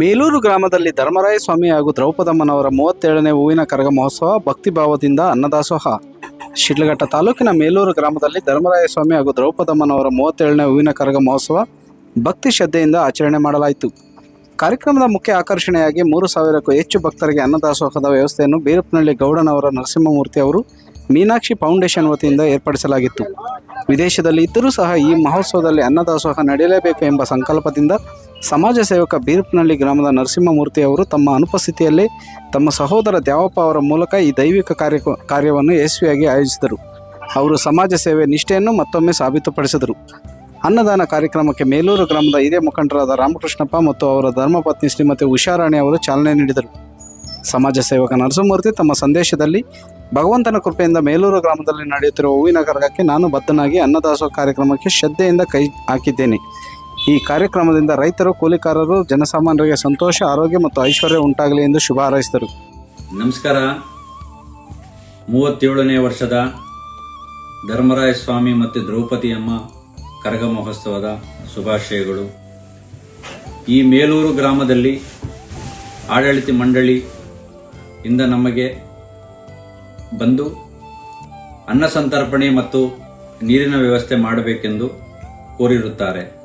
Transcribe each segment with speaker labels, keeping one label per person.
Speaker 1: ಮೇಲೂರು ಗ್ರಾಮದಲ್ಲಿ ಧರ್ಮರಾಯ ಸ್ವಾಮಿ ಹಾಗೂ ದ್ರೌಪದಮ್ಮನವರ ಮೂವತ್ತೇಳನೇ ಹೂವಿನ ಕರಗ ಮಹೋತ್ಸವ ಭಕ್ತಿಭಾವದಿಂದ ಅನ್ನದಾಸೋಹ. ಶಿಡ್ಲಘಟ್ಟ ತಾಲೂಕಿನ ಮೇಲೂರು ಗ್ರಾಮದಲ್ಲಿ ಧರ್ಮರಾಯ ಸ್ವಾಮಿ ಹಾಗೂ ದ್ರೌಪದಮ್ಮನವರ ಮೂವತ್ತೇಳನೇ ಹೂವಿನ ಕರಗ ಮಹೋತ್ಸವ ಭಕ್ತಿ ಶ್ರದ್ಧೆಯಿಂದ ಆಚರಣೆ ಮಾಡಲಾಯಿತು. ಕಾರ್ಯಕ್ರಮದ ಮುಖ್ಯ ಆಕರ್ಷಣೆಯಾಗಿ ಮೂರು ಸಾವಿರಕ್ಕೂ ಹೆಚ್ಚು ಭಕ್ತರಿಗೆ ಅನ್ನದಾಸೋಹದ ವ್ಯವಸ್ಥೆಯನ್ನು ಬೀರಪ್ಪನಹಳ್ಳಿ ಗೌಡನವರ ನರಸಿಂಹಮೂರ್ತಿ ಅವರು ಮೀನಾಕ್ಷಿ ಫೌಂಡೇಶನ್ ವತಿಯಿಂದ ಏರ್ಪಡಿಸಲಾಗಿತ್ತು. ವಿದೇಶದಲ್ಲಿ ಇದ್ದರೂ ಸಹ ಈ ಮಹೋತ್ಸವದಲ್ಲಿ ಅನ್ನದಾಸೋಹ ನಡೆಯಲೇಬೇಕು ಎಂಬ ಸಂಕಲ್ಪದಿಂದ ಸಮಾಜ ಸೇವಕ ಬೀರಪ್ನಹಳ್ಳಿ ಗ್ರಾಮದ ನರಸಿಂಹಮೂರ್ತಿ ಅವರು ತಮ್ಮ ಅನುಪಸ್ಥಿತಿಯಲ್ಲಿ ತಮ್ಮ ಸಹೋದರ ದ್ಯಾವಪ್ಪ ಅವರ ಮೂಲಕ ಈ ದೈವಿಕ ಕಾರ್ಯ ಕಾರ್ಯವನ್ನು ಯಶಸ್ವಿಯಾಗಿ ಆಯೋಜಿಸಿದರು. ಅವರು ಸಮಾಜ ಸೇವೆ ನಿಷ್ಠೆಯನ್ನು ಮತ್ತೊಮ್ಮೆ ಸಾಬೀತುಪಡಿಸಿದರು. ಅನ್ನದಾನ ಕಾರ್ಯಕ್ರಮಕ್ಕೆ ಮೇಲೂರು ಗ್ರಾಮದ ಹಿರಿಯ ಮುಖಂಡರಾದ ರಾಮಕೃಷ್ಣಪ್ಪ ಮತ್ತು ಅವರ ಧರ್ಮಪತ್ನಿ ಶ್ರೀಮತಿ ಉಷಾರಾಣಿ ಅವರು ಚಾಲನೆ ನೀಡಿದರು. ಸಮಾಜ ಸೇವಕ ನರಸಿಂಹಮೂರ್ತಿ ತಮ್ಮ ಸಂದೇಶದಲ್ಲಿ, ಭಗವಂತನ ಕೃಪೆಯಿಂದ ಮೇಲೂರು ಗ್ರಾಮದಲ್ಲಿ ನಡೆಯುತ್ತಿರುವ ಹೂವಿನ ಕರಗಕ್ಕೆ ನಾನು ಬದ್ಧನಾಗಿ ಅನ್ನದಾಸೋಹ ಕಾರ್ಯಕ್ರಮಕ್ಕೆ ಶ್ರದ್ಧೆಯಿಂದ ಕೈ ಹಾಕಿದ್ದೇನೆ. ಈ ಕಾರ್ಯಕ್ರಮದಿಂದ ರೈತರು, ಕೂಲಿಕಾರರು, ಜನಸಾಮಾನ್ಯರಿಗೆ ಸಂತೋಷ, ಆರೋಗ್ಯ ಮತ್ತು ಐಶ್ವರ್ಯ ಉಂಟಾಗಲಿ ಎಂದು ಶುಭ ಹಾರೈಸಿದರು.
Speaker 2: ನಮಸ್ಕಾರ. ಮೂವತ್ತೇಳನೇ ವರ್ಷದ ಧರ್ಮರಾಯ ಸ್ವಾಮಿ ಮತ್ತು ದ್ರೌಪದಿ ಅಮ್ಮ ಕರಗ ಮಹೋತ್ಸವದ ಶುಭಾಶಯಗಳು. ಈ ಮೇಲೂರು ಗ್ರಾಮದಲ್ಲಿ ಆಡಳಿತ ಮಂಡಳಿ ಇಂದ ನಮಗೆ ಬಂದು ಅನ್ನ ಸಂತರ್ಪಣೆ ಮತ್ತು ನೀರಿನ ವ್ಯವಸ್ಥೆ ಮಾಡಬೇಕೆಂದು ಕೋರಿರುತ್ತಾರೆ.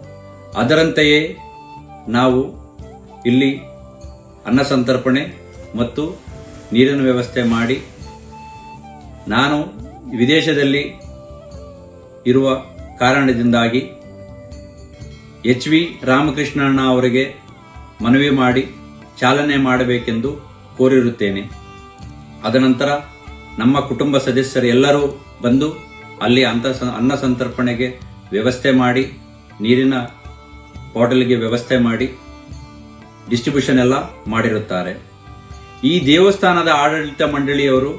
Speaker 2: ಅದರಂತೆಯೇ ನಾವು ಇಲ್ಲಿ ಅನ್ನ ಸಂತರ್ಪಣೆ ಮತ್ತು ನೀರಿನ ವ್ಯವಸ್ಥೆ ಮಾಡಿ ನಾನು ವಿದೇಶದಲ್ಲಿ ಇರುವ ಕಾರಣದಿಂದಾಗಿ ಎಚ್ ವಿ ರಾಮಕೃಷ್ಣಣ್ಣ ಅವರಿಗೆ ಮನವಿ ಮಾಡಿ ಚಾಲನೆ ಮಾಡಬೇಕೆಂದು ಕೋರಿರುತ್ತೇನೆ. ಅದನಂತರ ನಮ್ಮ ಕುಟುಂಬ ಸದಸ್ಯರೆಲ್ಲರೂ ಬಂದು ಅಲ್ಲಿ ಅಂತ ಅನ್ನ ಸಂತರ್ಪಣೆಗೆ ವ್ಯವಸ್ಥೆ ಮಾಡಿ ನೀರಿನ ಬಾಟಲ್ಗೆ ವ್ಯವಸ್ಥೆ ಮಾಡಿ ಡಿಸ್ಟ್ರಿಬ್ಯೂಷನ್ ಎಲ್ಲ ಮಾಡಿರುತ್ತಾರೆ. ಈ ದೇವಸ್ಥಾನದ ಆಡಳಿತ ಮಂಡಳಿಯವರು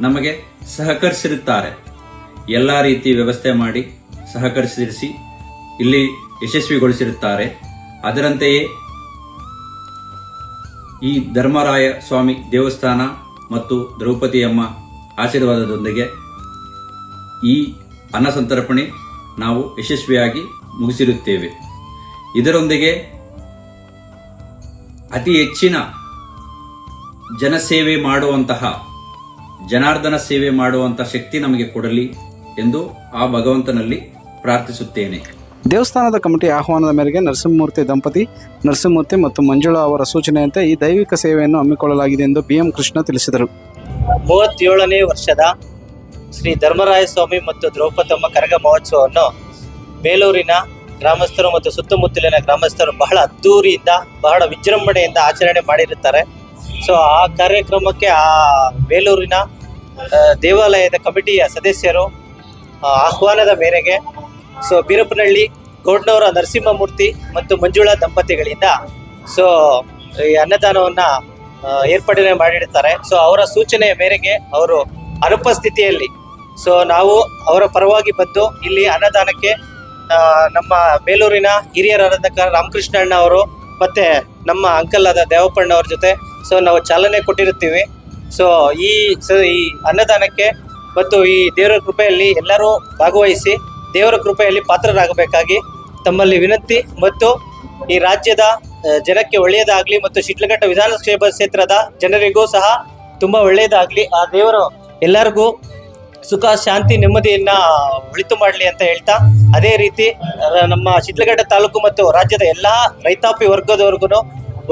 Speaker 2: ನಮಗೆ ಸಹಕರಿಸಿರುತ್ತಾರೆ. ಎಲ್ಲ ರೀತಿ ವ್ಯವಸ್ಥೆ ಮಾಡಿ ಸಹಕರಿಸಿರಿಸಿ ಇಲ್ಲಿ ಯಶಸ್ವಿಗೊಳಿಸಿರುತ್ತಾರೆ. ಅದರಂತೆಯೇ ಈ ಧರ್ಮರಾಯ ಸ್ವಾಮಿ ದೇವಸ್ಥಾನ ಮತ್ತು ದ್ರೌಪದಿಯಮ್ಮ ಆಶೀರ್ವಾದದೊಂದಿಗೆ ಈ ಅನ್ನಸಂತರ್ಪಣೆ ನಾವು ಯಶಸ್ವಿಯಾಗಿ ಮುಗಿಸಿರುತ್ತೇವೆ. ಇದರೊಂದಿಗೆ ಅತಿ ಹೆಚ್ಚಿನ ಜನಸೇವೆ ಮಾಡುವಂತಹ ಜನಾರ್ದನ ಸೇವೆ ಮಾಡುವಂತಹ ಶಕ್ತಿ ನಮಗೆ ಕೊಡಲಿ ಎಂದು ಆ ಭಗವಂತನಲ್ಲಿ ಪ್ರಾರ್ಥಿಸುತ್ತೇನೆ.
Speaker 1: ದೇವಸ್ಥಾನದ ಕಮಿಟಿ ಆಹ್ವಾನದ ಮೇರೆಗೆ ನರಸಿಂಹಮೂರ್ತಿ ದಂಪತಿ ನರಸಿಂಹಮೂರ್ತಿ ಮತ್ತು ಮಂಜುಳಾ ಅವರ ಸೂಚನೆಯಂತೆ ಈ ದೈವಿಕ ಸೇವೆಯನ್ನು ಹಮ್ಮಿಕೊಳ್ಳಲಾಗಿದೆ ಎಂದು ಬಿಎಂ ಕೃಷ್ಣ ತಿಳಿಸಿದರು.
Speaker 3: ಮೂವತ್ತೇಳನೇ ವರ್ಷದ ಶ್ರೀ ಧರ್ಮರಾಯ ಸ್ವಾಮಿ ಮತ್ತು ದ್ರೌಪದಮ್ಮ ಕರಗ ಮಹೋತ್ಸವವನ್ನು ಬೇಲೂರಿನ ಗ್ರಾಮಸ್ಥರು ಮತ್ತು ಸುತ್ತಮುತ್ತಲಿನ ಗ್ರಾಮಸ್ಥರು ಬಹಳ ಅದ್ದೂರಿಯಿಂದ, ಬಹಳ ವಿಜೃಂಭಣೆಯಿಂದ ಆಚರಣೆ ಮಾಡಿರುತ್ತಾರೆ. ಸೊ ಆ ಕಾರ್ಯಕ್ರಮಕ್ಕೆ ಆ ಬೇಲೂರಿನ ದೇವಾಲಯದ ಕಮಿಟಿಯ ಸದಸ್ಯರು ಆಹ್ವಾನದ ಮೇರೆಗೆ ಸೊ ಬೀರಪ್ಪನಹಳ್ಳಿ, ಗೌಡ್ನವರ ನರಸಿಂಹಮೂರ್ತಿ ಮತ್ತು ಮಂಜುಳಾ ದಂಪತಿಗಳಿಂದ ಸೊ ಈ ಅನ್ನದಾನವನ್ನು ಏರ್ಪಡೆ ಮಾಡಿರ್ತಾರೆ ಸೊ ಅವರ ಸೂಚನೆಯ ಮೇರೆಗೆ ಅವರು ಅನುಪಸ್ಥಿತಿಯಲ್ಲಿ ಸೊ ನಾವು ಅವರ ಪರವಾಗಿ ಬಂದು ಇಲ್ಲಿ ಅನ್ನದಾನಕ್ಕೆ ನಮ್ಮ ಬೇಲೂರಿನ ಹಿರಿಯರಾದ ರಾಮಕೃಷ್ಣ ಅಣ್ಣ ಅವರು ಮತ್ತು ನಮ್ಮ ಅಂಕಲ್ ಆದ ದೇವಪ್ಪಣ್ಣ ಅವ್ರ ಜೊತೆ. ಸೊ ನಾವು ಚಾಲನೆ ಕೊಟ್ಟಿರುತ್ತೀವಿ. ಸೊ ಈ ಸೊ, ಈ ಅನ್ನದಾನಕ್ಕೆ ಮತ್ತು ಈ ದೇವರ ಕೃಪೆಯಲ್ಲಿ ಎಲ್ಲರೂ ಭಾಗವಹಿಸಿ ದೇವರ ಕೃಪೆಯಲ್ಲಿ ಪಾತ್ರರಾಗಬೇಕಾಗಿ ತಮ್ಮಲ್ಲಿ ವಿನಂತಿ ಮತ್ತು ಈ ರಾಜ್ಯದ ಜನಕ್ಕೆ ಒಳ್ಳೆಯದಾಗಲಿ ಮತ್ತು ಶಿಡ್ಲಘಟ್ಟ ವಿಧಾನಸಭಾ ಕ್ಷೇತ್ರದ ಜನರಿಗೂ ಸಹ ತುಂಬ ಒಳ್ಳೆಯದಾಗಲಿ. ಆ ದೇವರು ಎಲ್ಲರಿಗೂ ಸುಖ, ಶಾಂತಿ, ನೆಮ್ಮದಿಯನ್ನ ಉಳಿತು ಮಾಡಲಿ ಅಂತ ಹೇಳ್ತಾ, ಅದೇ ರೀತಿ ನಮ್ಮ ಶಿಡ್ಲಘಟ್ಟ ತಾಲೂಕು ಮತ್ತು ರಾಜ್ಯದ ಎಲ್ಲಾ ರೈತಾಪಿ ವರ್ಗದವರೆಗೂ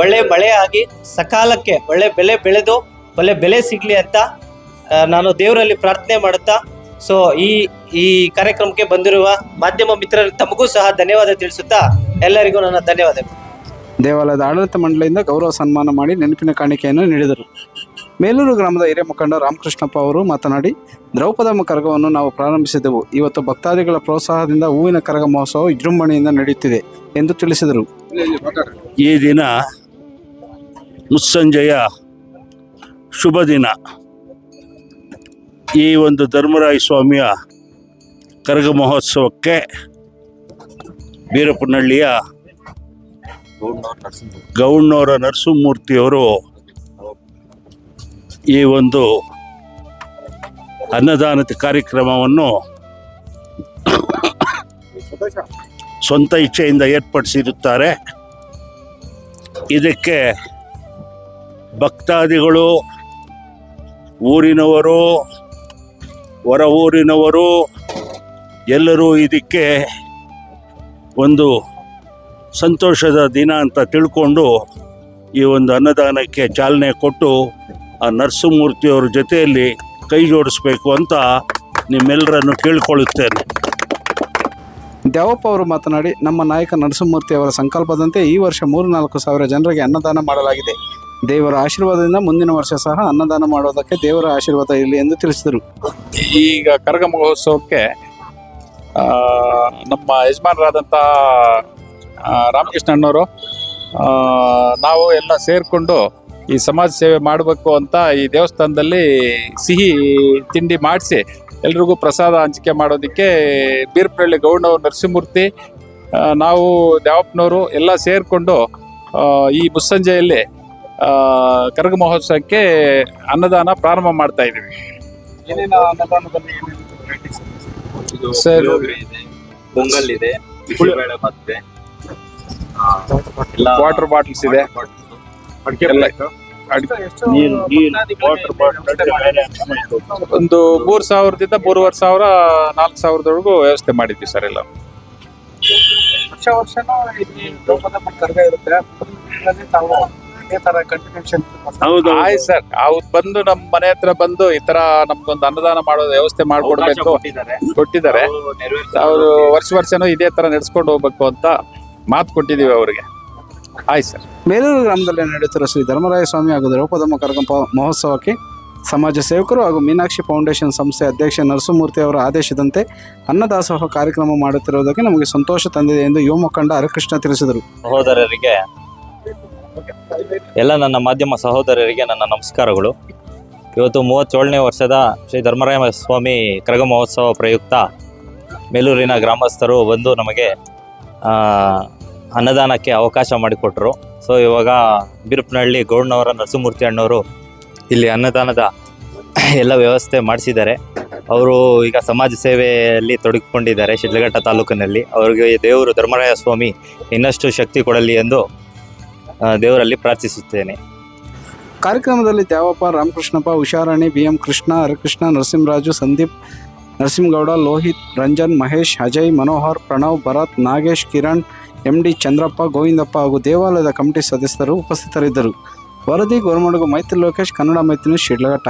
Speaker 3: ಒಳ್ಳೆ ಮಳೆ ಆಗಿ ಸಕಾಲಕ್ಕೆ ಒಳ್ಳೆ ಬೆಲೆ ಬೆಳೆದು, ಒಳ್ಳೆ ಬೆಲೆ ಸಿಗ್ಲಿ ಅಂತ ನಾನು ದೇವರಲ್ಲಿ ಪ್ರಾರ್ಥನೆ ಮಾಡುತ್ತಾ, ಸೊ ಈ ಈ ಕಾರ್ಯಕ್ರಮಕ್ಕೆ ಬಂದಿರುವ ಮಾಧ್ಯಮ ಮಿತ್ರರು ತಮಗೂ ಸಹ ಧನ್ಯವಾದ ತಿಳಿಸುತ್ತಾ, ಎಲ್ಲರಿಗೂ ನನ್ನ ಧನ್ಯವಾದಗಳು.
Speaker 1: ದೇವಾಲಯದ ಆಡಳಿತ ಮಂಡಳಿಯಿಂದ ಗೌರವ ಸನ್ಮಾನ ಮಾಡಿ ನೆನಪಿನ ಕಾಣಿಕೆಯನ್ನು ನೀಡಿದರು. ಮೇಲೂರು ಗ್ರಾಮದ ಹಿರಿಯ ಮುಖಂಡ ರಾಮಕೃಷ್ಣಪ್ಪ ಅವರು ಮಾತನಾಡಿ ದ್ರೌಪದಮ್ಮ ಕರಗವನ್ನು ನಾವು ಪ್ರಾರಂಭಿಸಿದೆವು. ಇವತ್ತು ಭಕ್ತಾದಿಗಳ ಪ್ರೋತ್ಸಾಹದಿಂದ ಹೂವಿನ ಕರಗ ಮಹೋತ್ಸವ ವಿಜೃಂಭಣೆಯಿಂದ ನಡೆಯುತ್ತಿದೆ ಎಂದು ತಿಳಿಸಿದರು.
Speaker 4: ಈ ದಿನ ಮುಸ್ಸಂಜೆಯ ಶುಭ ದಿನ. ಈ ಒಂದು ಧರ್ಮರಾಯ ಸ್ವಾಮಿಯ ಕರಗ ಮಹೋತ್ಸವಕ್ಕೆ ಬೀರಪ್ಪನಹಳ್ಳಿಯ ಗೌಣ್ಣವರ ನರಸಿಂಹಮೂರ್ತಿಯವರು ಈ ಒಂದು ಅನ್ನದಾನದ ಕಾರ್ಯಕ್ರಮವನ್ನು ಸ್ವಂತ ಇಚ್ಛೆಯಿಂದ ಏರ್ಪಡಿಸಿರುತ್ತಾರೆ. ಇದಕ್ಕೆ ಭಕ್ತಾದಿಗಳು, ಊರಿನವರು, ಹೊರ ಊರಿನವರು ಎಲ್ಲರೂ ಇದಕ್ಕೆ ಒಂದು ಸಂತೋಷದ ದಿನ ಅಂತ ತಿಳ್ಕೊಂಡು ಈ ಒಂದು ಅನ್ನದಾನಕ್ಕೆ ಚಾಲನೆ ಕೊಟ್ಟು ಆ ನರಸಿಂಹಮೂರ್ತಿಯವ್ರ ಜೊತೆಯಲ್ಲಿ ಕೈ ಜೋಡಿಸ್ಬೇಕು ಅಂತ ನಿಮ್ಮೆಲ್ಲರನ್ನು ಕೇಳಿಕೊಳ್ಳುತ್ತೇನೆ.
Speaker 1: ದೇವಪ್ಪ ಅವರು ಮಾತನಾಡಿ ನಮ್ಮ ನಾಯಕ ನರಸಿಂಹಮೂರ್ತಿ ಅವರ ಸಂಕಲ್ಪದಂತೆ ಈ ವರ್ಷ ಮೂರು ನಾಲ್ಕು ಸಾವಿರ ಜನರಿಗೆ ಅನ್ನದಾನ ಮಾಡಲಾಗಿದೆ. ದೇವರ ಆಶೀರ್ವಾದದಿಂದ ಮುಂದಿನ ವರ್ಷ ಸಹ ಅನ್ನದಾನ ಮಾಡೋದಕ್ಕೆ ದೇವರ ಆಶೀರ್ವಾದ ಇರಲಿ ಎಂದು ತಿಳಿಸಿದರು.
Speaker 5: ಈಗ ಕರಗ ಮಹೋತ್ಸವಕ್ಕೆ ನಮ್ಮ ಯಜಮಾನರಾದಂಥ ರಾಮಕೃಷ್ಣ ಅಣ್ಣವರು ನಾವು ಎಲ್ಲ ಸೇರಿಕೊಂಡು ಈ ಸಮಾಜ ಸೇವೆ ಮಾಡಬೇಕು ಅಂತ ಈ ದೇವಸ್ಥಾನದಲ್ಲಿ ಸಿಹಿ ತಿಂಡಿ ಮಾಡಿಸಿ ಎಲ್ರಿಗೂ ಪ್ರಸಾದ ಹಂಚಿಕೆ ಮಾಡೋದಕ್ಕೆ ಬೀರ್ಪಳ್ಳಿ ಗೌಡನವ್ರು ನರಸಿಂಹಮೂರ್ತಿ ನಾವು ದ್ಯಾವಪ್ಪನವರು ಎಲ್ಲ ಸೇರಿಕೊಂಡು ಈ ಮುಸ್ಸಂಜೆಯಲ್ಲಿ ಕರಗ ಮಹೋತ್ಸವಕ್ಕೆ ಅನ್ನದಾನ ಪ್ರಾರಂಭ ಮಾಡ್ತಾ ಇದ್ದೀವಿ. ಸರ್?
Speaker 6: ಪೊಂಗಲ್ ಇದೆ
Speaker 5: ವಾಟರ್ ಬಾಟಲ್ಸ್ ಇದೆ ಒಂದು ಮೂರ್ ಸಾವಿರದಿಂದ ಮೂರುವರೆ ಸಾವಿರ ನಾಲ್ಕು ಸಾವಿರದವರೆಗೂ ವ್ಯವಸ್ಥೆ ಮಾಡಿದ್ವಿ ಸರ್ ಎಲ್ಲ.
Speaker 7: ವರ್ಷ ವರ್ಷನೂ ಇಲ್ಲಿ ದ್ರೌಪದಮ್ಮ ಕರ್ಗ ಇರುತ್ತೆ. ಮುಂದಿನಲ್ಲಿ ತಾವು ಕಂಟಿನ್ಯೂಷನ್
Speaker 4: ಹೌದು
Speaker 5: ಆಯ್ತು ಸರ್. ಅವ್ರು ಬಂದು ನಮ್ಮ ಮನೆ ಹತ್ರ ಬಂದು ಈ ತರ ನಮ್ಗೊಂದು ಅನ್ನದಾನ ಮಾಡೋ ವ್ಯವಸ್ಥೆ ಮಾಡ್ಕೊಡ್ಬೇಕು. ಕೊಟ್ಟಿದ್ದಾರೆ. ಅವರು ವರ್ಷ ವರ್ಷನೂ ಇದೇ ತರ ನಡೆಸ್ಕೊಂಡು ಹೋಗ್ಬೇಕು ಅಂತ ಮಾತು ಕೊಟ್ಟಿದೀವಿ ಅವರಿಗೆ. ಆಯ್ತು ಸರ್
Speaker 1: ಬೇಲೂರು ಗ್ರಾಮದಲ್ಲಿ ನಡೆಯುತ್ತಿರುವ ಶ್ರೀ ಧರ್ಮರಾಯ ಸ್ವಾಮಿ ಹಾಗೂ ದ್ರೌಪದಮ್ಮ ಕರಗಂಪ ಮಹೋತ್ಸವಕ್ಕೆ ಸಮಾಜ ಸೇವಕರು ಹಾಗೂ ಮೀನಾಕ್ಷಿ ಫೌಂಡೇಶನ್ ಸಂಸ್ಥೆ ಅಧ್ಯಕ್ಷ ನರಸಿಂಹಮೂರ್ತಿ ಅವರ ಆದೇಶದಂತೆ ಅನ್ನದಾಸೋಹ ಕಾರ್ಯಕ್ರಮ ಮಾಡುತ್ತಿರುವುದಕ್ಕೆ ನಮಗೆ ಸಂತೋಷ ತಂದಿದೆ ಎಂದು ಯುವ ಮುಖಂಡ ಹರಿಕೃಷ್ಣ ತಿಳಿಸಿದರು.
Speaker 6: ಸಹೋದರರಿಗೆ ಎಲ್ಲ ನನ್ನ ಮಾಧ್ಯಮ ಸಹೋದರರಿಗೆ ನನ್ನ ನಮಸ್ಕಾರಗಳು. ಇವತ್ತು ಮೂವತ್ತೇಳನೇ ವರ್ಷದ ಶ್ರೀ ಧರ್ಮರಾಯ ಸ್ವಾಮಿ ಕರಗ ಮಹೋತ್ಸವ ಪ್ರಯುಕ್ತ ಮೇಲೂರಿನ ಗ್ರಾಮಸ್ಥರು ಬಂದು ನಮಗೆ ಆ, ಅನ್ನದಾನಕ್ಕೆ ಅವಕಾಶ ಮಾಡಿಕೊಟ್ರು. ಸೊ ಇವಾಗ ಬಿರುಪ್ನಹಳ್ಳಿ ಗೌಡ್ನವರ ನರಸಿಂಹಮೂರ್ತಿ ಅಣ್ಣವರು ಇಲ್ಲಿ ಅನ್ನದಾನದ ಎಲ್ಲ ವ್ಯವಸ್ಥೆ ಮಾಡಿಸಿದ್ದಾರೆ. ಅವರು ಈಗ ಸಮಾಜ ಸೇವೆಯಲ್ಲಿ ತೊಡಗಿಕೊಂಡಿದ್ದಾರೆ ಶಿಡ್ಲಘಟ್ಟ ತಾಲೂಕಿನಲ್ಲಿ. ಅವರಿಗೆ ದೇವರು ಧರ್ಮರಾಯ ಸ್ವಾಮಿ ಇನ್ನಷ್ಟು ಶಕ್ತಿ ಕೊಡಲಿ ಎಂದು ದೇವರಲ್ಲಿ ಪ್ರಾರ್ಥಿಸುತ್ತೇನೆ.
Speaker 1: ಕಾರ್ಯಕ್ರಮದಲ್ಲಿ Tyavappa Ramakrishnappa, Usharani B M Krishna, Harikrishna, Narasimharaju, Sandeep, Narasimhagowda, Lohith, Ranjan, Mahesh, Ajay, Manohar, Pranav, Bharath, Nagesh, Kiran M D Chandrappa, Govindappa ಹಾಗೂ ದೇವಾಲಯದ ಕಮಿಟಿ ಸದಸ್ಯರು ಉಪಸ್ಥಿತರಿದ್ದರು. ವರದಿ, ಗೋರ್ಮಡುಗು, ಮೈತ್ರಿ ಲೋಕೇಶ್, ಕನ್ನಡ ಮೈತ್ರಿ ಶಿಡ್ಲಘಟ್ಟ.